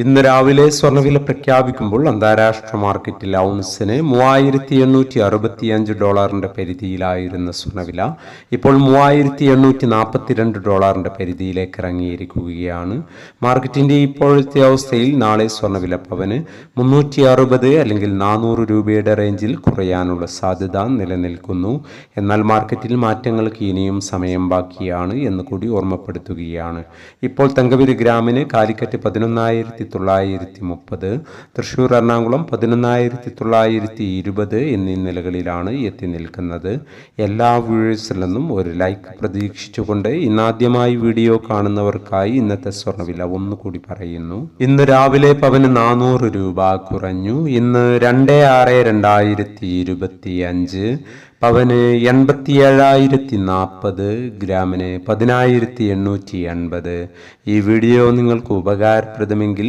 ഇന്ന് രാവിലെ സ്വർണവില പ്രഖ്യാപിക്കുമ്പോൾ അന്താരാഷ്ട്ര മാർക്കറ്റിൽ ഔൺസിന് മൂവായിരത്തി എണ്ണൂറ്റി അറുപത്തി അഞ്ച് ഡോളറിന്റെ പരിധിയിലായിരുന്ന സ്വർണവില ഇപ്പോൾ മൂവായിരത്തി എണ്ണൂറ്റി നാൽപ്പത്തിരണ്ട് ഡോളറിന്റെ പരിധിയിലേക്ക് ഇറങ്ങിയിരിക്കുകയാണ്. മാർക്കറ്റിന്റെ ഇപ്പോഴത്തെ അവസ്ഥയിൽ നാളെ സ്വർണവില പവന് മുന്നൂറ്റി അറുപത് അല്ലെങ്കിൽ നാനൂറ് രൂപയുടെ റേഞ്ചിൽ കുറയാനുള്ള സാധ്യത നിലനിൽക്കുന്നു. എന്നാൽ മാർക്കറ്റിൽ മാറ്റങ്ങൾക്ക് ഇനിയും സമയം ബാക്കിയാണ് എന്ന് കൂടി ഓർമ്മപ്പെടുത്തുകയാണ്. ഇപ്പോൾ തങ്കവില ഗ്രാമിന് കാലിക്കറ്റ് പതിനൊന്നായിരത്തി തൊള്ളായിരത്തി മുപ്പത് തൃശ്ശൂർ എറണാകുളം പതിനൊന്നായിരത്തി തൊള്ളായിരത്തി ഇരുപത് എന്നീ നിലകളിലാണ് എത്തി നിൽക്കുന്നത്. എല്ലാ വ്യൂഴേഴ്സിൽ നിന്നും ഒരു ലൈക്ക് പ്രതീക്ഷിച്ചുകൊണ്ട് ഇന്നാദ്യമായി വീഡിയോ കാണുന്നവർക്കായി ഇന്നത്തെ സ്വർണവില ഒന്നുകൂടി പറയുന്നു. ഇന്ന് രാവിലെ പവന് നാനൂറ് രൂപ കുറഞ്ഞു. ഇന്ന് രണ്ട് ആറ് രണ്ടായിരത്തി ഇരുപത്തി അഞ്ച് പവന് എൺപത്തി ഏഴായിരത്തി നാൽപ്പത് ഗ്രാമിന് പതിനായിരത്തി എണ്ണൂറ്റി എൺപത് ഈ വീഡിയോ നിങ്ങൾക്ക് ഉപകാരപ്രദമെങ്കിൽ